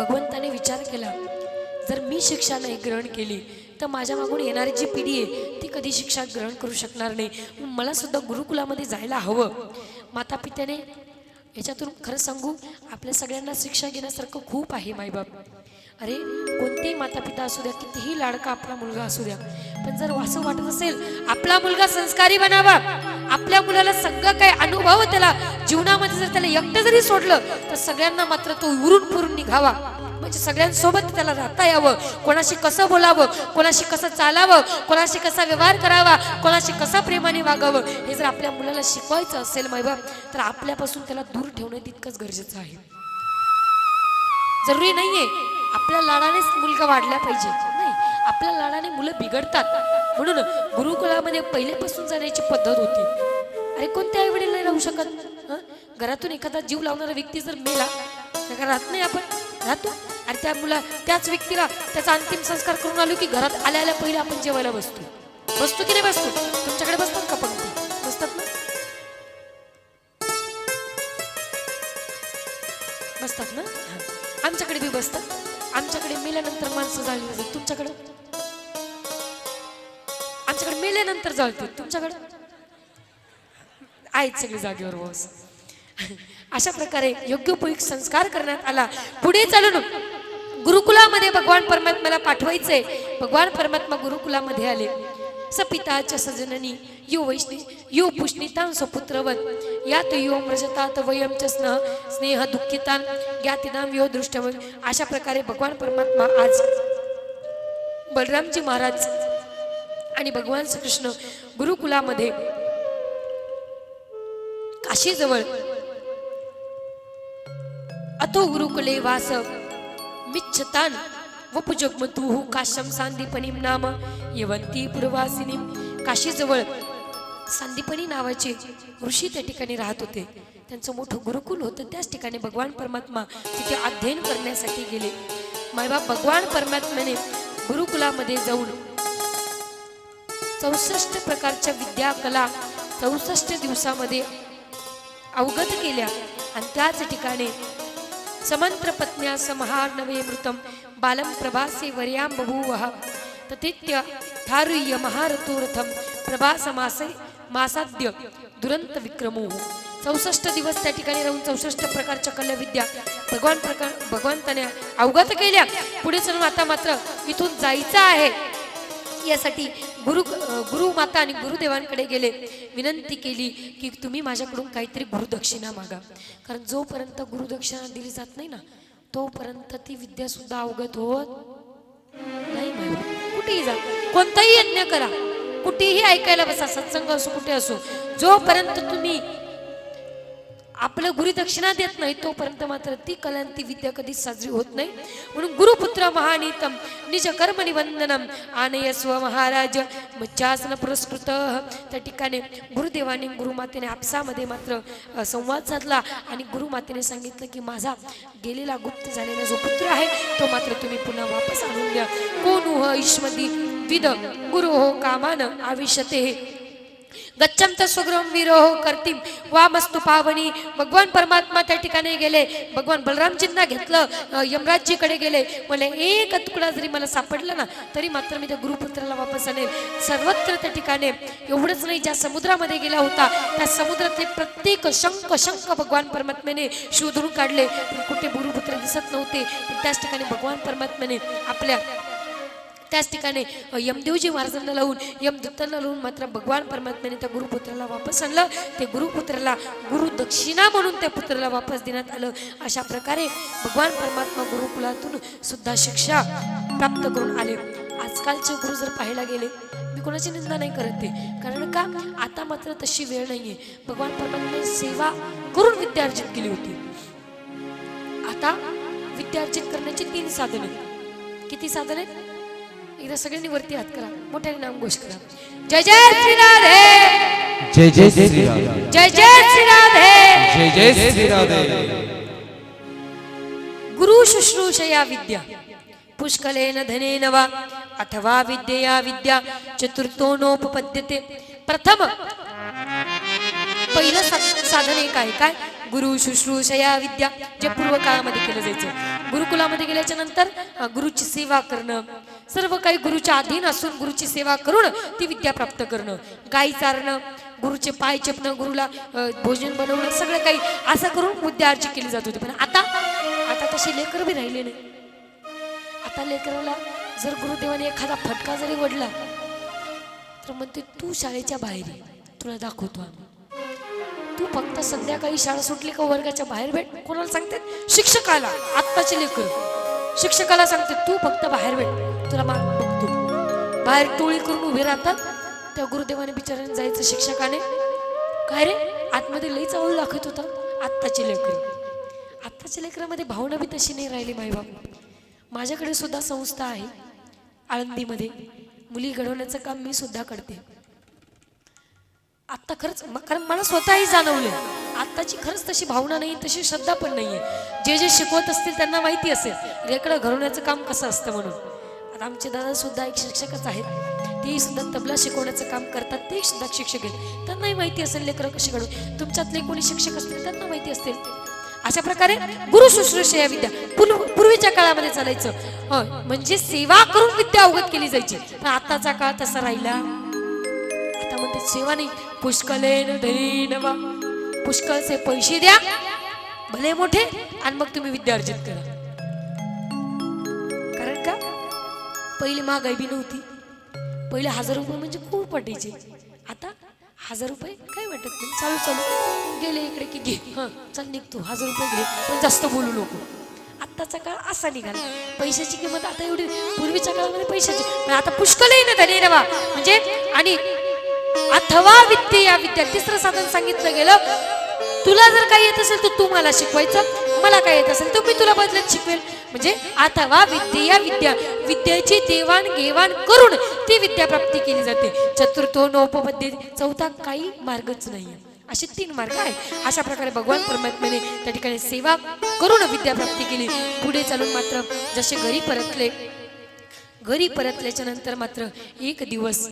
भगवंताने विचार केला जर मी शिक्षा नाही ग्रहण केली तर माझ्या मागून येणारी जी पिढी आहे ती कधी शिक्षा ग्रहण करू शकणार नाही. मला सुद्धा गुरुकुलामध्ये जायला हवं. माता पित्याने याच्यातून खरं सांगू आपल्या सगळ्यांना शिक्षा घेण्यासारखं खूप आहे मायबाप. अरे कोणतेही माता पिता असू द्या कितीही लाडका आपला मुलगा असू द्या पण जर असं वाटत असेल आपला मुलगा संस्कारी बनावा. आपल्या मुलाला सगळं काही अनुभव त्याला? जीवनामध्ये जर त्याला एकटं जरी सोडलं तर सगळ्यांना मात्र तो उरून पुरून निघावा. म्हणजे सगळ्यांसोबत त्याला राहता यावं. कोणाशी कसं बोलावं कोणाशी कसं चालावं कोणाशी कसा व्यवहार करावा कोणाशी कसा प्रेमाने वागावं हे जर आपल्या मुलाला शिकवायचं असेल मैबाप तर आपल्यापासून त्याला दूर ठेवणं तितकंच गरजेचं आहे. जरुरी नाहीये. आपल्या लाडानेच मुलगा वाढला पाहिजे. नाही आपल्या लाडाने मुलं बिघडतात. म्हणून गुरुकुलामध्ये पहिलेपासून जाण्याची पद्धत होती. अरे कोणत्या आई वडील नाही राहू शकत. घरातून एखादा जीव लावणारा व्यक्ती जर मेला तर राहत नाही आपण. राहतो. अरे त्या मुला त्याच व्यक्तीला त्याचा अंतिम संस्कार करून आलो की घरात आल्या आल्या पहिले आपण जेवायला बसतो. बसतो की नाही बसतो? तुमच्याकडे बसतात का पंक्ती? बसतात ना? बसतात ना? आमच्याकडे बी बसतात. आमच्याकडे मेल्यानंतर माणसं जाळली जातात. तुमच्याकडे? आमच्याकडे मेल्यानंतर जाळतात तुमच्याकडे? आहेत सगळे जागेवर बस अशा प्रकारे योग्य उपयुक्त संस्कार करण्यात आला. पुढे चालून गुरुकुलामध्ये भगवान परमात्म्याला पाठवायचंय. भगवान परमात्मा गुरुकुलामध्ये आले. सपिताच्या सजननी यो वैष्णी यो पुष्णितान स्वपुत्रवत. यात यो मृजतात वयम च स्नेह स्नेह दुःखितान ज्ञातिनाम यो दृष्टव अशा प्रकारे भगवान परमात्मा आज बलरामजी महाराज आणि भगवान श्रीकृष्ण गुरुकुलामध्ये काशीजवळ अतो गुरुकुले वास मिच्छतान वपुजगमतुः काश्यम सांदीपनीम नाम यवंती पूर्वासिनीम. काशीजवळ सांदीपनी नावाचे ऋषी त्या ठिकाणी राहत होते. त्यांचं मोठं गुरुकुल होतं. त्याच ठिकाणी भगवान परमात्मा तिथे अध्ययन करण्यासाठी गेले. मायबाप भगवान परमात्म्याने गुरुकुलामध्ये जाऊन चौसष्ट प्रकारच्या विद्या कला चौसष्ट दिवसामध्ये अवगत केल्या. आणि त्याच ठिकाणी समंत्र पत्न्या समहार नवे मृतम बालम प्रभासे वर्याम बभूवः तथित्य थारुय्य महारथोरथम प्रभास मासे मासाद्य दुरंत विक्रमो. चौसष्ट दिवस त्या ठिकाणी राहून चौसष्ट प्रकारच्या कलविद्या भगवान प्रकार भगवंताने अवगत केल्या. पुढे चलून आता मात्र इथून जायचं आहे. यासाठी गुरु गुरु माता आणि गुरुदेवांकडे गेले. विनंती केली की तुम्ही माझ्याकडून काहीतरी गुरुदक्षिणा मागा. कारण जोपर्यंत गुरुदक्षिणा दिली जात नाही ना तोपर्यंत ती विद्या सुद्धा अवगत होत नाही कुठेही जा. कोणताही यज्ञ करा. कुठेही ऐकायला बसा. सत्संग असो कुठे असो. जोपर्यंत तुम्ही आपलं गुरुदक्षिणा देत नाही तोपर्यंत मात्र ती कला ती विद्या कधीच साजरी होत नाही. म्हणून गुरुपुत्र महानितम निज कर्म निवंदनम आनय स्व महाराज मच्छासन पुरस्कृत. त्या ठिकाणी गुरुदेवाने गुरुमातेने आपसामध्ये मात्र संवाद साधला आणि गुरुमातेने सांगितलं की माझा गेलेला गुप्त झालेला जो पुत्र आहे तो मात्र तुम्ही पुन्हा वापस आणून द्या. कोण उह ईश्मदी विद गुरु हो कामान आविष्यते गच्छम सुग्रम विरोह करतीम वा मस्तु पावनी। भगवान परमात्मा त्या ठिकाणी गेले। भगवान बलरामजींना घेतलं यमराजजीकडे गेले। मला एक तुकडा जरी मला सापडला ना तरी मात्र मी त्या गुरुपुत्राला वापस आणेल. सर्वत्र त्या ठिकाणी एवढंच नाही ज्या समुद्रामध्ये गेला होता त्या समुद्रातले प्रत्येक शंख शंख भगवान परमात्म्याने शोधून काढले. पण कुठे गुरुपुत्र दिसत नव्हते. त्याच ठिकाणी भगवान परमात्म्याने आपल्या त्याच ठिकाणी यमदेवजी महाराजांना लावून यमदत्तांना लावून मात्र भगवान परमात्म्याने त्या गुरुपुत्राला वापस आणलं. ते गुरुपुत्राला गुरु दक्षिणा म्हणून त्या पुत्राला वापस देण्यात आलं. अशा प्रकारे भगवान परमात्मा गुरुकुलातून सुद्धा शिक्षा प्राप्त करून आले. आजकालचे गुरु जर पाहायला गेले मी कोणाची निंदा नाही करत ते. कारण का? आता मात्र तशी वेळ नाहीये. भगवान परमात्म्याने सेवा करून विद्या अर्जित केली होती. आता विद्या अर्जित करण्याची तीन साधने. किती साधन? आहेत एकदा सगळ्यांनी वरती हात करा. मोठ्याने नाम घोष करा. जय जय श्री राधे जय जय श्री राधे. जय जय श्री राधे जय जय श्री राधे. गुरु शुश्रूषया विद्या. पुष्कलेन धनेन वा अथवा विद्यया विद्या चतुर्थोनोपपद्यते. प्रथम पहिलं सा- साधन एक आहे काय? गुरु शुश्रूषया विद्या जे पूर्व काळामध्ये केलं जायचं. गुरुकुलामध्ये गेल्याच्यानंतर गुरुची सेवा करणं सर्व काही गुरुच्या अधीन असून गुरुची सेवा करून ती विद्या प्राप्त करणं गाई चारणं गुरुचे पाय चेपणं गुरुला भोजन बनवणं सगळं काही असं करून विद्या अर्जित केली जात होती. पण आता आता तसे लेकर बी राहिले नाही आता लेकराला जर गुरुदेवाने एखादा फटका जरी वडला तर म्हणते तू शाळेच्या बाहेर ये तुला दाखवतो आम्ही. तू फक्त संध्याकाळी शाळा सुटली का वर्गाच्या बाहेर भेट. कोणाला सांगते? शिक्षकाला आत्ताचे लेकर. शिक्षकाला सांगते तू फक्त बाहेर भेट. तुला मार्ग बघतो बाहेर टोळी करून उभे राहतात. त्या गुरुदेवाने बिचाराने जायचं शिक्षकाने. काय रे? आतमध्ये लई चावल दाखवत होता. आत्ताची लेकरी. आत्ताच्या लेकरामध्ये भावना बी तशी नाही राहिली माईबाप. माझ्याकडे सुद्धा संस्था आहे. आळंदीमध्ये. मुली घडवण्याचं काम मी सुद्धा करते. आत्ता खरंच कारण मला स्वतःही जाणवलं. आत्ताची खरंच तशी भावना नाही तशी श्रद्धा पण नाही आहे जे जे शिकवत असतील त्यांना माहिती असेल. रेकडं घडवण्याचं काम कसं असतं म्हणून. आता आमचे दादा सुद्धा एक शिक्षकच आहेत. तेही सुद्धा तबला शिकवण्याचं काम करतात. ते सुद्धा शिक्षक आहेत. त्यांनाही माहिती असेल लेकरं कशी घडून तुमच्यातले कोणी शिक्षक असतील त्यांना माहिती असतील. अशा प्रकारे गुरु शुश्रूषा या विद्या पूर्व पूर्वीच्या काळामध्ये चालायचं. होय म्हणजे सेवा करून विद्या अवगत केली जायची. पण आताचा काळ तसा राहिला. आता म्हणते सेवा नाही. पुष्कलेन धैनवा पुष्कळचे पैसे द्या. भले मोठे आणि मग तुम्ही विद्या अर्जित करा. पहिली महागाई बी नव्हती. पहिले हजार रुपये म्हणजे खूप वाटायचे. आता हजार रुपये काय वाटत नाही. चालू चालू. गेले इकडे की घे. हं चल निघतो. हजार रुपये घे. पण जास्त बोलू नको. आत्ताचा काळ असा निघाला. पैशाची किंमत आता एवढी पूर्वीच्या काळामध्ये पैशाची. पण आता पुष्कलही ना धनी रवा म्हणजे आणि अथवा विद्या या विद्या तिसरं साधन सांगितलं गेलं. तुला जर काही येत असेल तर तू मला शिकवायचं. मला काय येत असेल तर मी तुला बदलत शिकवेल. म्हणजे अथवा विद्या विद्या. विद्याची देवाण घेवाण करून ती विद्या प्राप्ती केली जाते. चतुर्थो नोपमध्ये चौथा काही मार्गच नाही असे तीन मार्ग आहेत. अशा प्रकारे भगवान परमात्म्याने त्या ठिकाणी सेवा करून विद्या प्राप्ती केली. पुढे चालून मात्र जसे घरी परतले घरी परतल्याच्या नंतर मात्र एक दिवस